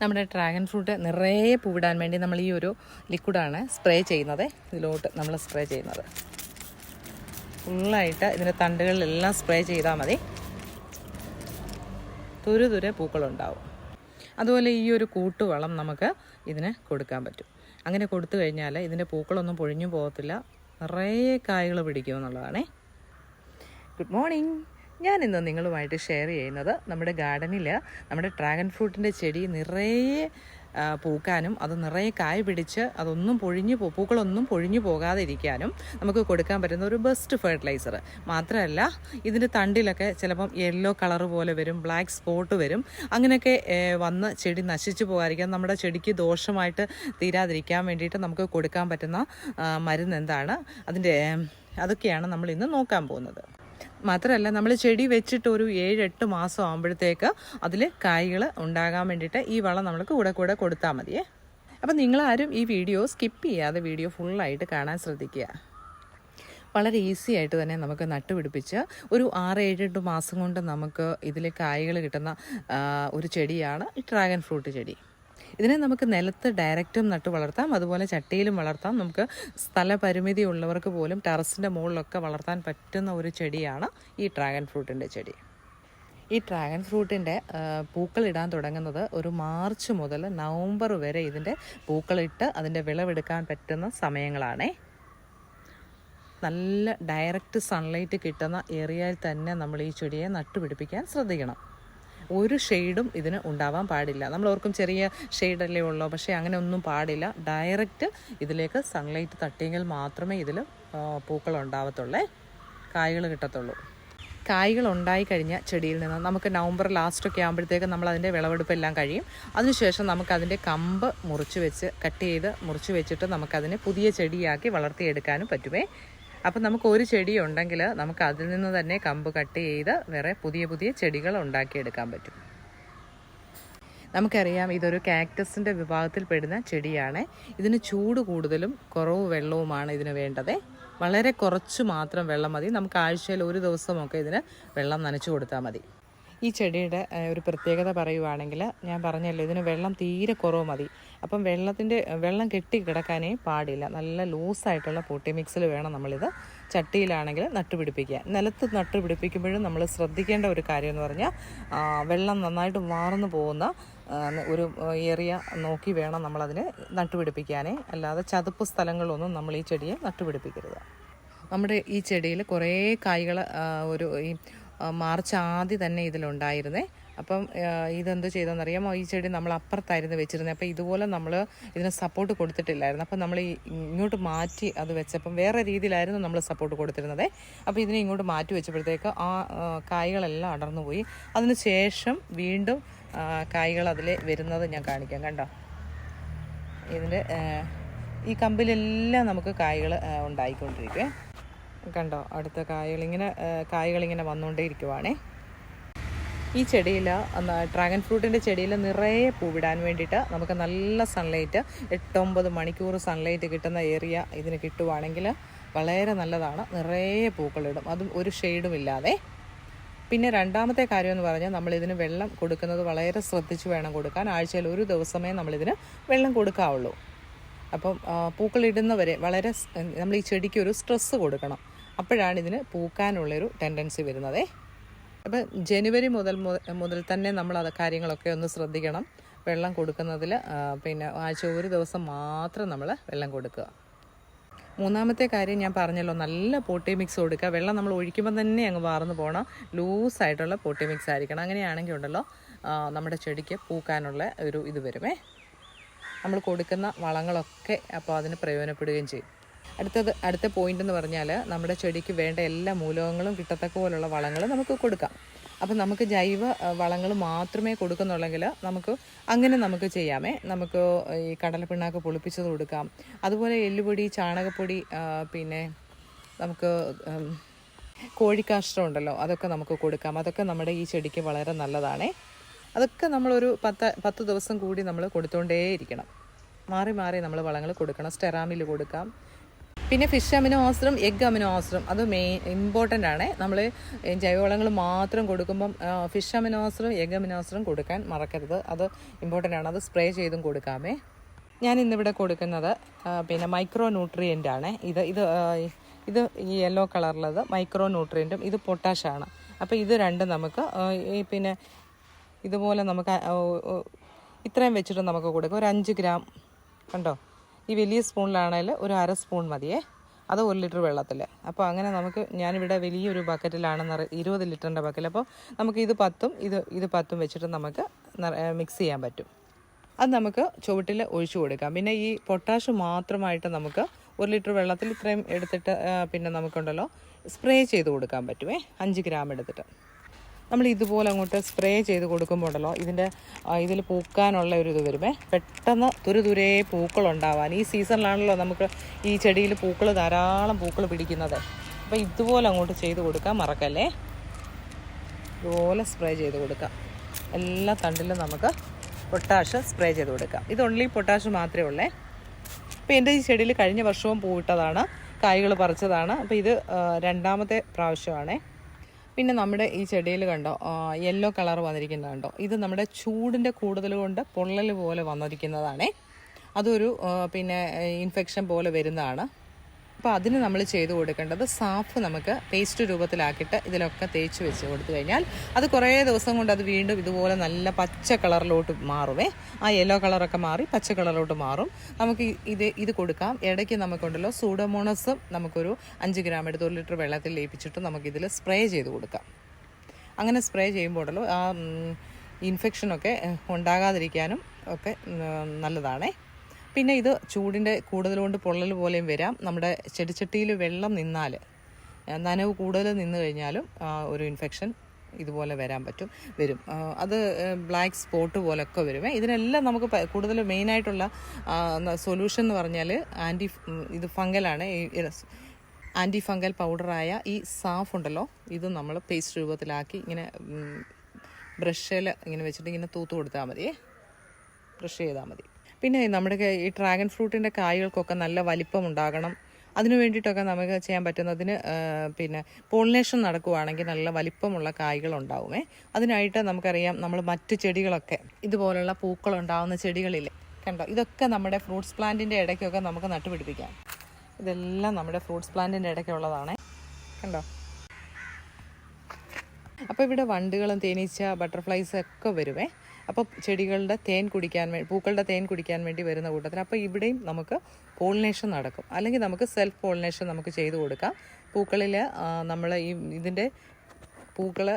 നമ്മുടെ dragon fruit നിറയെ പൂവിടാൻ വേണ്ടി നമ്മൾ ഈ ഒരു ലിക്വിഡാണ് സ്പ്രേ ചെയ്യുന്നത്. ഇതിലോട്ട് നമ്മൾ സ്പ്രേ ചെയ്യുന്നത്. ഫുള്ളായിട്ട് ഇതിന്റെ തണ്ടുകളിലെല്ലാം സ്പ്രേ ചെയ്താൽ മതി. തുരു തുരെ പൂക്കളുണ്ടാവും. അതുപോലെ ഈ ഒരു കൂട്ടുവളം നമുക്ക് ഇതിന് കൊടുക്കാൻ പറ്റും. അങ്ങനെ കൊടുത്തു കഴിഞ്ഞാൽ ഇതിന്റെ പൂക്കളൊന്നും പൊഴിഞ്ഞു പോകത്തില്ല. നിറയെ കായകൾ പിടിക്കും എന്നുള്ളതാണേ. ഗുഡ് മോർണിംഗ് ഞാൻ ഇന്ന് നിങ്ങളുമായിട്ട് ഷെയർ ചെയ്യുന്നത് നമ്മുടെ ഗാർഡനിൽ നമ്മുടെ ഡ്രാഗൺ ഫ്രൂട്ടിന്റെ ചെടി നിറയെ പൂക്കാനും അത് നിറയെ കായ് പിടിച്ച് അതൊന്നും പൊഴിഞ്ഞു പോ പൂക്കളൊന്നും പൊഴിഞ്ഞു പോകാതെ ഇരിക്കാനും നമുക്ക് കൊടുക്കാൻ പറ്റുന്ന ഒരു ബെസ്റ്റ് ഫെർട്ടിലൈസർ മാത്രമല്ല ഇതിന്റെ തണ്ടിലൊക്കെ ചിലപ്പം യെല്ലോ കളർ പോലെ വരും ബ്ലാക്ക് സ്പോട്ട് വരും. അങ്ങനെയൊക്കെ വന്ന് ചെടി നശിച്ചു പോകാതിരിക്കാൻ നമ്മുടെ ചെടിക്ക് ദോഷമായിട്ട് തീരാതിരിക്കാൻ വേണ്ടിയിട്ട് നമുക്ക് കൊടുക്കാൻ പറ്റുന്ന മരുന്ന് എന്താണ്? അതിന്റെ അതൊക്കെയാണ് നമ്മൾ ഇന്ന് നോക്കാൻ പോകുന്നത്. മാത്രമല്ല നമ്മൾ ചെടി വെച്ചിട്ട് ഒരു ഏഴെട്ട് മാസം ആകുമ്പോഴത്തേക്ക് അതിൽ കായ്കൾ ഉണ്ടാകാൻ വേണ്ടിയിട്ട് ഈ വളം നമ്മൾ കൂടെ കൂടെ കൊടുത്താൽ മതിയേ. അപ്പം നിങ്ങളാരും ഈ വീഡിയോ സ്കിപ്പ് ചെയ്യാതെ വീഡിയോ ഫുള്ളായിട്ട് കാണാൻ ശ്രദ്ധിക്കുക. വളരെ ഈസി ആയിട്ട് തന്നെ നമുക്ക് നട്ടുപിടിപ്പിച്ച് ഒരു ആറ് ഏഴ് എട്ട് മാസം കൊണ്ട് നമുക്ക് ഇതിൽ കായ്കൾ കിട്ടുന്ന ഒരു ചെടിയാണ് ഡ്രാഗൺ ഫ്രൂട്ട് ചെടി. ഇതിനെ നമുക്ക് നിലത്ത് ഡയറക്റ്റും നട്ട് വളർത്താം. അതുപോലെ ചട്ടിയിലും വളർത്താം. നമുക്ക് സ്ഥല പരിമിതി ഉള്ളവർക്ക് പോലും ടെറസിന്റെ മുകളിലൊക്കെ വളർത്താൻ പറ്റുന്ന ഒരു ചെടിയാണ് ഈ ഡ്രാഗൺ ഫ്രൂട്ടിന്റെ ചെടി. ഈ ഡ്രാഗൺ ഫ്രൂട്ടിന്റെ പൂക്കൾ ഇടാൻ തുടങ്ങുന്നത് ഒരു മാർച്ച് മുതൽ നവംബർ വരെ ഇതിന്റെ പൂക്കളിട്ട് അതിന്റെ വിളവെടുക്കാൻ പറ്റുന്ന സമയങ്ങളാണേ. നല്ല ഡയറക്റ്റ് സൺലൈറ്റ് കിട്ടുന്ന ഏരിയയിൽ തന്നെ നമ്മൾ ഈ ചെടിയെ നട്ടുപിടിപ്പിക്കാൻ ശ്രദ്ധിക്കണം. ഒരു ഷെയ്ഡും ഇതിന് ഉണ്ടാവാൻ പാടില്ല. നമ്മൾ ഓർക്കും ചെറിയ ഷെയ്ഡല്ലേ ഉള്ളൂ. പക്ഷേ അങ്ങനെ ഒന്നും പാടില്ല. ഡയറക്റ്റ് ഇതിലേക്ക് സൺലൈറ്റ് തട്ടിയെങ്കിൽ മാത്രമേ ഇതിൽ പൂക്കൾ ഉണ്ടാവത്തുള്ളേ. കായ്കൾ കിട്ടത്തുള്ളൂ. കായ്കൾ ഉണ്ടായി കഴിഞ്ഞ ചെടിയിൽ നിന്ന് നമുക്ക് നവംബർ ലാസ്റ്റൊക്കെ ആകുമ്പോഴത്തേക്ക് നമ്മൾ അതിന്റെ വിളവെടുപ്പെല്ലാം കഴിയും. അതിനുശേഷം നമുക്ക് അതിന്റെ കമ്പ് മുറിച്ച് വെച്ച് കട്ട് ചെയ്ത് മുറിച്ച് വെച്ചിട്ട് നമുക്കതിനെ പുതിയ ചെടിയാക്കി വളർത്തിയെടുക്കാനും പറ്റുമേ അപ്പം നമുക്ക് ഒരു ചെടി ഉണ്ടെങ്കിൽ നമുക്ക് അതിൽ നിന്ന് തന്നെ കമ്പ് കട്ട് ചെയ്ത് വേറെ പുതിയ പുതിയ ചെടികൾ ഉണ്ടാക്കിയെടുക്കാൻ പറ്റും. നമുക്കറിയാം ഇതൊരു കാക്ടസിന്റെ വിഭാഗത്തിൽപ്പെടുന്ന ചെടിയാണ്. ഇതിന് ചൂട് കൂടുതലും കുറവ് വെള്ളവുമാണ് ഇതിന് വേണ്ടത്. വളരെ കുറച്ച് മാത്രം വെള്ളം മതി. നമുക്ക് ആഴ്ചയിൽ ഒരു ദിവസമൊക്കെ ഇതിന് വെള്ളം നനച്ചു കൊടുത്താൽ മതി. ഈ ചെടിയുടെ ഒരു പ്രത്യേകത പറയുവാണെങ്കിൽ ഞാൻ പറഞ്ഞല്ലോ ഇതിന് വെള്ളം തീരെ കുറവ് മതി. അപ്പം വെള്ളത്തിന്റെ വെള്ളം കെട്ടി കിടക്കാനേ പാടില്ല. നല്ല ലൂസായിട്ടുള്ള പൊട്ടി മിക്സിൽ വേണം നമ്മളിത് ചട്ടിയിലാണെങ്കിൽ നട്ടുപിടിപ്പിക്കുക നിലത്ത് നട്ടുപിടിപ്പിക്കുമ്പോഴും നമ്മൾ ശ്രദ്ധിക്കേണ്ട ഒരു കാര്യം എന്ന് പറഞ്ഞാൽ വെള്ളം നന്നായിട്ട് വാർന്നു പോകുന്ന ഒരു ഏറിയ നോക്കി വേണം നമ്മളതിനെ നട്ടുപിടിപ്പിക്കാനേ. അല്ലാതെ ചതുപ്പ് സ്ഥലങ്ങളിലൊന്നും നമ്മൾ ഈ ചെടിയെ നട്ടുപിടിപ്പിക്കരുത്. നമ്മുടെ ഈ ചെടിയിൽ കുറേ കായ്കൾ ഒരു ഈ മാർച്ച് ആദ്യം തന്നെ ഇതിലുണ്ടായിരുന്നേ. അപ്പം ഇതെന്ത് ചെയ്തെന്നറിയാമോ ഈ ചെടി നമ്മൾ അപ്പുറത്തായിരുന്നു വെച്ചിരുന്നത് അപ്പോൾ ഇതുപോലെ നമ്മൾ ഇതിന് സപ്പോർട്ട് കൊടുത്തിട്ടില്ലായിരുന്നു. അപ്പം നമ്മൾ ഇങ്ങോട്ട് മാറ്റി അത് വെച്ചപ്പം വേറെ രീതിയിലായിരുന്നു നമ്മൾ സപ്പോർട്ട് കൊടുത്തിരുന്നത്. അപ്പോൾ ഇതിനെ ഇങ്ങോട്ട് മാറ്റി വെച്ചപ്പോഴത്തേക്ക് ആ കായ്കളെല്ലാം അടർന്നു പോയി. അതിന് ശേഷം വീണ്ടും കായ്കൾ അതിൽ വരുന്നത് ഞാൻ കാണിക്കാം. കണ്ടോ? ഇതിന്റെ ഈ കമ്പിലെല്ലാം നമുക്ക് കായ്കൾ ഉണ്ടായിക്കൊണ്ടിരിക്കുവേ. കണ്ടോ അടുത്ത കായകളിങ്ങനെ കായകളിങ്ങനെ വന്നുകൊണ്ടേ ഇരിക്കുവാണേ. ഈ ചെടിയിൽ ഡ്രാഗൺ ഫ്രൂട്ടിന്റെ ചെടിയിൽ നിറയെ പൂവിടാൻ വേണ്ടിയിട്ട് നമുക്ക് നല്ല സൺലൈറ്റ് എട്ടൊമ്പത് മണിക്കൂർ സൺലൈറ്റ് കിട്ടുന്ന ഏരിയ ഇതിന് കിട്ടുവാണെങ്കിൽ വളരെ നല്ലതാണ്. നിറയെ പൂക്കളിടും. അതും ഒരു ഷെയ്ഡും ഇല്ലാതെ. പിന്നെ രണ്ടാമത്തെ കാര്യം എന്ന് പറഞ്ഞാൽ നമ്മളിതിന് വെള്ളം കൊടുക്കുന്നത് വളരെ ശ്രദ്ധിച്ച് വേണം കൊടുക്കാൻ. ആഴ്ചയിൽ ഒരു ദിവസമേ നമ്മളിതിന് വെള്ളം കൊടുക്കാവുള്ളൂ. അപ്പം പൂക്കളിടുന്നവരെ വളരെ നമ്മൾ ഈ ചെടിക്ക് ഒരു സ്ട്രെസ്സ് കൊടുക്കണം. അപ്പോഴാണ് ഇതിന് പൂക്കാനുള്ളൊരു ടെൻഡൻസി വരുന്നത്. അപ്പം ജനുവരി മുതൽ മുതൽ തന്നെ നമ്മൾ അത് കാര്യങ്ങളൊക്കെ ഒന്ന് ശ്രദ്ധിക്കണം. വെള്ളം കൊടുക്കുന്നതിൽ പിന്നെ ആഴ്ച ഒരു ദിവസം മാത്രം നമ്മൾ വെള്ളം കൊടുക്കുക. മൂന്നാമത്തെ കാര്യം ഞാൻ പറഞ്ഞല്ലോ നല്ല പോട്ടി മിക്സ് കൊടുക്കുക. വെള്ളം നമ്മൾ ഒഴിക്കുമ്പോൾ തന്നെ അങ്ങ് വാർന്നു പോകണം ലൂസായിട്ടുള്ള പോട്ടി മിക്സ് ആയിരിക്കണം. അങ്ങനെയാണെങ്കിൽ ഉണ്ടല്ലോ നമ്മുടെ ചെടിക്ക് പൂക്കാനുള്ള ഒരു ഇത് വരുമേ. നമ്മൾ കൊടുക്കുന്ന വളങ്ങളൊക്കെ അപ്പോൾ അതിന് പ്രയോജനപ്പെടുകയും ചെയ്യും. അടുത്തത് അടുത്ത പോയിന്റ് എന്ന് പറഞ്ഞാൽ നമ്മുടെ ചെടിക്ക് വേണ്ട എല്ലാ മൂലകങ്ങളും കിട്ടത്തക്ക പോലുള്ള വളങ്ങൾ നമുക്ക് കൊടുക്കാം. അപ്പം നമുക്ക് ജൈവ വളങ്ങൾ മാത്രമേ കൊടുക്കുന്നുള്ളെങ്കിൽ നമുക്ക് അങ്ങനെ നമുക്ക് ചെയ്യാമേ. നമുക്ക് ഈ കടലപ്പിണ്ണാക്ക് പൊളിപ്പിച്ചത് കൊടുക്കാം. അതുപോലെ എല്ലുപൊടി ചാണകപ്പൊടി പിന്നെ നമുക്ക് കോഴിക്കാഷ്ടം ഉണ്ടല്ലോ അതൊക്കെ നമുക്ക് കൊടുക്കാം. അതൊക്കെ നമ്മുടെ ഈ ചെടിക്ക് വളരെ നല്ലതാണേ. അതൊക്കെ നമ്മളൊരു പത്ത് പത്ത് ദിവസം കൂടി നമ്മൾ കൊടുത്തുകൊണ്ടേയിരിക്കണം മാറി മാറി നമ്മൾ വളങ്ങൾ കൊടുക്കണം. സ്റ്റെറാമിൽ കൊടുക്കാം. പിന്നെ ഫിഷ് അമിനോ ആസിഡും എഗ് അമിനോ ആസിഡും. അത് മെയിൻ ഇമ്പോർട്ടന്റ് ആണ്. നമ്മൾ ജൈവവളങ്ങൾ മാത്രം കൊടുക്കുമ്പം ഫിഷ് അമിനോ ആസിഡും എഗ് അമിനോ ആസിഡും കൊടുക്കാൻ മറക്കരുത്. അത് ഇമ്പോർട്ടന്റ് ആണ്. അത് സ്പ്രേ ചെയ്തും കൊടുക്കാമേ. ഞാൻ ഇന്നിവിടെ കൊടുക്കുന്നത് പിന്നെ മൈക്രോ ന്യൂട്രിയന്റ് ആണ്. ഇത് ഇത് ഇത് ഈ യെല്ലോ കളറിലത് മൈക്രോ ന്യൂട്രിയന്റും ഇത് പൊട്ടാഷാണ് അപ്പോൾ ഇത് രണ്ടും നമുക്ക് ഈ പിന്നെ ഇതുപോലെ നമുക്ക് ഇത്രയും വെച്ചിട്ട് നമുക്ക് കൊടുക്കാം. ഒരു അഞ്ച് ഗ്രാം കണ്ടോ? ഈ വലിയ സ്പൂണിലാണെങ്കിൽ ഒരു അര സ്പൂൺ മതിയേ. അത് ഒരു ലിറ്റർ വെള്ളത്തിൽ അപ്പോൾ അങ്ങനെ നമുക്ക് ഞാനിവിടെ വലിയൊരു ബക്കറ്റിലാണെന്ന് അറി ഇരുപത് ലിറ്ററിന്റെ ബക്കറ്റിൽ അപ്പോൾ നമുക്ക് ഇത് പത്തും ഇത് ഇത് പത്തും വെച്ചിട്ട് നമുക്ക് മിക്സ് ചെയ്യാൻ പറ്റും. അത് നമുക്ക് ചുവട്ടിൽ ഒഴിച്ചു കൊടുക്കാം. പിന്നെ ഈ പൊട്ടാഷ് മാത്രമായിട്ട് നമുക്ക് ഒരു ലിറ്റർ വെള്ളത്തിൽ ഇത്രയും എടുത്തിട്ട് പിന്നെ നമുക്കുണ്ടല്ലോ സ്പ്രേ ചെയ്ത് കൊടുക്കാൻ പറ്റുമേ അഞ്ച് ഗ്രാം എടുത്തിട്ട്. നമ്മൾ ഇതുപോലെ അങ്ങോട്ട് സ്പ്രേ ചെയ്ത് കൊടുക്കുമ്പോൾ ഉണ്ടല്ലോ ഇതിന്റെ ഇതിൽ പൂക്കാനുള്ള ഒരു ഇത് വരുമേ. പെട്ടെന്ന് തുരുതുരേ പൂക്കളുണ്ടാവാൻ. ഈ സീസണിലാണല്ലോ നമുക്ക് ഈ ചെടിയിൽ പൂക്കൾ ധാരാളം പൂക്കൾ പിടിക്കുന്നത്. അപ്പോൾ ഇതുപോലെ അങ്ങോട്ട് ചെയ്ത് കൊടുക്കാൻ മറക്കല്ലേ? ഇതുപോലെ സ്പ്രേ ചെയ്ത് കൊടുക്കാം. എല്ലാ തണ്ടിലും നമുക്ക് പൊട്ടാഷ് സ്പ്രേ ചെയ്ത് കൊടുക്കാം. ഇത് ഓൺലി പൊട്ടാഷ് മാത്രമേ ഉള്ളേ. അപ്പോൾ എന്റെ ഈ ചെടിയിൽ കഴിഞ്ഞ വർഷവും പൂവിട്ടതാണ്. കായ്കൾ പറിച്ചതാണ്. അപ്പോൾ ഇത് രണ്ടാമത്തെ പ്രാവശ്യമാണേ. പിന്നെ നമ്മുടെ ഈ ചെടിയിൽ കണ്ടോ യെല്ലോ കളർ വന്നിരിക്കുന്നത് കണ്ടോ? ഇത് നമ്മുടെ ചൂടിന്റെ കൂടുതൽ കൊണ്ട് പൊള്ളൽ പോലെ വന്നിരിക്കുന്നതാണേ. അതൊരു പിന്നെ ഇൻഫെക്ഷൻ പോലെ വരുന്നതാണ്. അപ്പോൾ അതിന് നമ്മൾ ചെയ്തു കൊടുക്കേണ്ടത് സാഫ് നമുക്ക് പേസ്റ്റ് രൂപത്തിലാക്കിയിട്ട് ഇതിലൊക്കെ തേച്ച് വെച്ച് കൊടുത്തു കഴിഞ്ഞാൽ അത് കുറേ ദിവസം കൊണ്ട് അത് വീണ്ടും ഇതുപോലെ നല്ല പച്ച കളറിലോട്ട് മാറുമേ ആ യെല്ലോ കളറൊക്കെ മാറി പച്ച കളറിലോട്ട് മാറും. നമുക്ക് ഇത് ഇത് കൊടുക്കാം. ഇടയ്ക്ക് നമുക്കുണ്ടല്ലോ സൂഡോമോണസും നമുക്കൊരു അഞ്ച് ഗ്രാം എടുത്ത് ഒരു ലിറ്റർ വെള്ളത്തിൽ ലയിപ്പിച്ചിട്ട് നമുക്കിതിൽ സ്പ്രേ ചെയ്ത് കൊടുക്കാം. അങ്ങനെ സ്പ്രേ ചെയ്യുമ്പോൾ ഉണ്ടല്ലോ ആ ഇൻഫെക്ഷനൊക്കെ ഉണ്ടാകാതിരിക്കാനും ഒക്കെ നല്ലതാണേ. പിന്നെ ഇത് ചൂടിന്റെ കൂടുതൽ കൊണ്ട് പൊള്ളൽ പോലെയും വരാം. നമ്മുടെ ചെടിച്ചട്ടിയിൽ വെള്ളം നിന്നാൽ നനവ് കൂടുതൽ നിന്ന് കഴിഞ്ഞാലും ഒരു ഇൻഫെക്ഷൻ ഇതുപോലെ വരാൻ പറ്റും വരും. അത് ബ്ലാക്ക് സ്പോട്ട് പോലൊക്കെ വരുമേ ഇതിനെല്ലാം നമുക്ക് കൂടുതൽ മെയിനായിട്ടുള്ള സൊല്യൂഷൻ എന്ന് പറഞ്ഞാൽ ആന്റി ഇത് ഫംഗലാണ് ആന്റി ഫംഗൽ പൗഡറായ ഈ സാഫ് ഉണ്ടല്ലോ ഇത് നമ്മൾ പേസ്റ്റ് രൂപത്തിലാക്കി ഇങ്ങനെ ബ്രഷിൽ ഇങ്ങനെ വെച്ചിട്ട് ഇങ്ങനെ തൂത്ത് കൊടുത്താൽ മതി ബ്രഷ് ചെയ്താൽ മതി. പിന്നെ നമ്മുടെ ഈ ഡ്രാഗൺ ഫ്രൂട്ടിന്റെ കായ്കൾക്കൊക്കെ നല്ല വലിപ്പം ഉണ്ടാകണം അതിനു വേണ്ടിയിട്ടൊക്കെ നമുക്ക് ചെയ്യാൻ പറ്റുന്നതിന് പിന്നെ പോളിനേഷൻ നടക്കുവാണെങ്കിൽ നല്ല വലിപ്പമുള്ള കായ്കൾ ഉണ്ടാവുമേ അതിനായിട്ട് നമുക്കറിയാം നമ്മൾ മറ്റ് ചെടികളൊക്കെ ഇതുപോലുള്ള പൂക്കൾ ഉണ്ടാവുന്ന ചെടികളില്ലേ കണ്ടോ? ഇതൊക്കെ നമ്മുടെ ഫ്രൂട്ട്സ് പ്ലാന്റിന്റെ ഇടയ്ക്കൊക്കെ നമുക്ക് നട്ടുപിടിപ്പിക്കാം. ഇതെല്ലാം നമ്മുടെ ഫ്രൂട്ട്സ് പ്ലാന്റിന്റെ ഇടയ്ക്കുള്ളതാണേ. കണ്ടോ? അപ്പോൾ ഇവിടെ വണ്ടുകളും തേനീച്ച ബട്ടർഫ്ലൈസ് ഒക്കെ വരുമേ അപ്പോൾ ചെടികളുടെ തേൻ കുടിക്കാൻ വേണ്ടി പൂക്കളുടെ തേൻ കുടിക്കാൻ വേണ്ടി വരുന്ന കൂട്ടത്തിൽ അപ്പോൾ ഇവിടെയും നമുക്ക് പോളിനേഷൻ നടക്കും. അല്ലെങ്കിൽ നമുക്ക് സെൽഫ് പോളിനേഷൻ നമുക്ക് ചെയ്തു കൊടുക്കാം. പൂക്കളിൽ നമ്മൾ ഈ ഇതിന്റെ പൂക്കൾ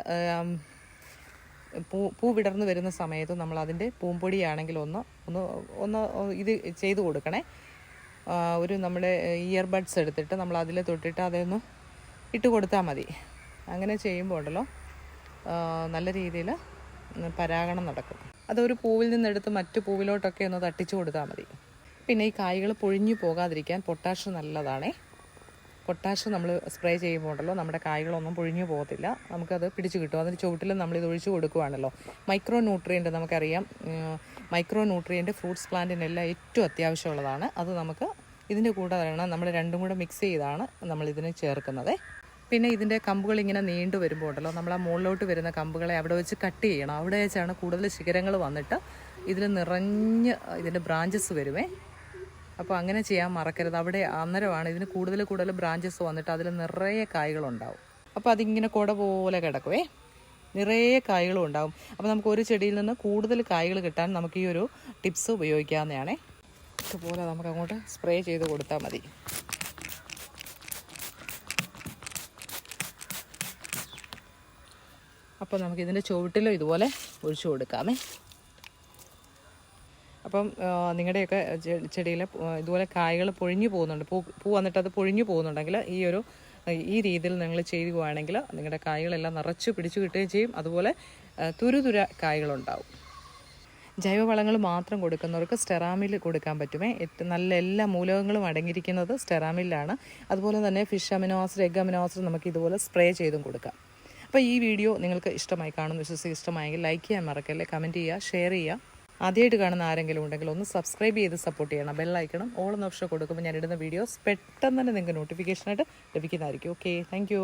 പൂ പൂ വിടർന്ന് വരുന്ന സമയത്ത് നമ്മൾ അതിന്റെ പൂമ്പൊടിയാണെങ്കിൽ ഒന്ന് ഒന്ന് ഒന്ന് ഇത് ചെയ്തു കൊടുക്കണേ. ഒരു നമ്മുടെ ഇയർബഡ്സ് എടുത്തിട്ട് നമ്മൾ അതിൽ തൊട്ടിട്ട് അതൊന്ന് ഇട്ട് കൊടുത്താൽ മതി. അങ്ങനെ ചെയ്യുമ്പോൾ ഉണ്ടല്ലോ നല്ല രീതിയിൽ പരാഗണം നടക്കും. അതൊരു പൂവിൽ നിന്നെടുത്ത് മറ്റു പൂവിലോട്ടൊക്കെ ഒന്ന് തട്ടിച്ചു കൊടുത്താൽ മതി. പിന്നെ ഈ കായ്കൾ പൊഴിഞ്ഞു പോകാതിരിക്കാൻ പൊട്ടാഷ് നല്ലതാണേ. പൊട്ടാഷ് നമ്മൾ സ്പ്രേ ചെയ്യുമ്പോൾ ഉണ്ടല്ലോ നമ്മുടെ കായ്കളൊന്നും പൊഴിഞ്ഞു പോകത്തില്ല. നമുക്കത് പിടിച്ചു കിട്ടും. അതിന് ചുവട്ടിൽ നമ്മൾ ഇത് ഒഴിച്ചു കൊടുക്കുവാണല്ലോ. മൈക്രോ ന്യൂട്രിയന്റ് നമുക്കറിയാം. മൈക്രോ ന്യൂട്രിയന്റ് ഫ്രൂട്ട്സ് പ്ലാന്റിനെല്ലാം ഏറ്റവും അത്യാവശ്യമുള്ളതാണ്. അത് നമുക്ക് ഇതിന്റെ കൂടെ നമ്മൾ രണ്ടും കൂടെ മിക്സ് ചെയ്താണ് നമ്മൾ ഇതിന് ചേർക്കുന്നത്. പിന്നെ ഇതിന്റെ കമ്പുകൾ ഇങ്ങനെ നീണ്ടു വരുമ്പോൾ ഉണ്ടല്ലോ നമ്മൾ ആ മുകളിലോട്ട് വരുന്ന കമ്പുകളെ അവിടെ വെച്ച് കട്ട് ചെയ്യണം. അവിടെ വെച്ചാണ് കൂടുതൽ ശിഖരങ്ങൾ വന്നിട്ട് ഇതിൽ നിറഞ്ഞ് ഇതിന്റെ ബ്രാഞ്ചസ് വരുമേ. അപ്പോൾ അങ്ങനെ ചെയ്യാൻ മറക്കരുത്. അവിടെ അന്നേരമാണ് ഇതിന് കൂടുതൽ കൂടുതൽ ബ്രാഞ്ചസ് വന്നിട്ട് അതിൽ നിറയെ കായ്കളുണ്ടാവും. അപ്പോൾ അതിങ്ങനെ കുട പോലെ കിടക്കുവേ. നിറയെ കായ്കളും ഉണ്ടാവും. അപ്പോൾ നമുക്ക് ഒരു ചെടിയിൽ നിന്ന് കൂടുതൽ കായ്കൾ കിട്ടാൻ നമുക്ക് ഈ ഒരു ടിപ്സ് ഉപയോഗിക്കാവുന്നതാണേ. ഇതുപോലെ നമുക്ക് അങ്ങോട്ട് സ്പ്രേ ചെയ്ത് കൊടുത്താൽ മതി. അപ്പോൾ നമുക്ക് ഇതിന്റെ ചുവട്ടിലും ഇതുപോലെ ഒഴിച്ചു കൊടുക്കാമേ അപ്പം നിങ്ങളുടെയൊക്കെ ചെടിയിൽ ഇതുപോലെ കായകൾ പൊഴിഞ്ഞു പോകുന്നുണ്ട്. പൂ പൂ വന്നിട്ട് അത് പൊഴിഞ്ഞു പോകുന്നുണ്ടെങ്കിൽ ഈ ഒരു ഈ രീതിയിൽ നിങ്ങൾ ചെയ്യുകയാണെങ്കിൽ നിങ്ങളുടെ കായകളെല്ലാം നിറച്ച് പിടിച്ചു കിട്ടുകയും ചെയ്യും. അതുപോലെ തുരുതുര കായ്കളുണ്ടാവും. ജൈവവളങ്ങൾ മാത്രം കൊടുക്കുന്നവർക്ക് സ്റ്റെറാമിൽ കൊടുക്കാൻ പറ്റുമേ. ഏറ്റവും നല്ല എല്ലാ മൂലകങ്ങളും അടങ്ങിയിരിക്കുന്നത് സ്റ്റെറാമിലാണ്. അതുപോലെ തന്നെ fish amino acid egg amino acid നമുക്ക് ഇതുപോലെ സ്പ്രേ ചെയ്തും കൊടുക്കാം. അപ്പോൾ ഈ വീഡിയോ നിങ്ങൾക്ക് ഇഷ്ടമായി കാണുന്നു വിശ്വസിച്ച് ഇഷ്ടമായെങ്കിൽ ലൈക്ക് ചെയ്യാൻ മറക്കല്ലേ കമന്റ് ചെയ്യുക ഷെയർ ചെയ്യുക. ആദ്യമായിട്ട് കാണുന്ന ആരെങ്കിലും ഉണ്ടെങ്കിൽ ഒന്ന് സബ്സ്ക്രൈബ് ചെയ്ത് സപ്പോർട്ട് ചെയ്യണം. ബെല്ലൈക്കണം ഓൾ എന്ന ഓപ്ഷൻ കൊടുക്കുമ്പോൾ ഞാൻ ഇടുന്ന വീഡിയോസ് പെട്ടെന്ന് തന്നെ നിങ്ങൾക്ക് നോട്ടിഫിക്കേഷനായിട്ട് ലഭിക്കുന്നതായിരിക്കും. Okay thank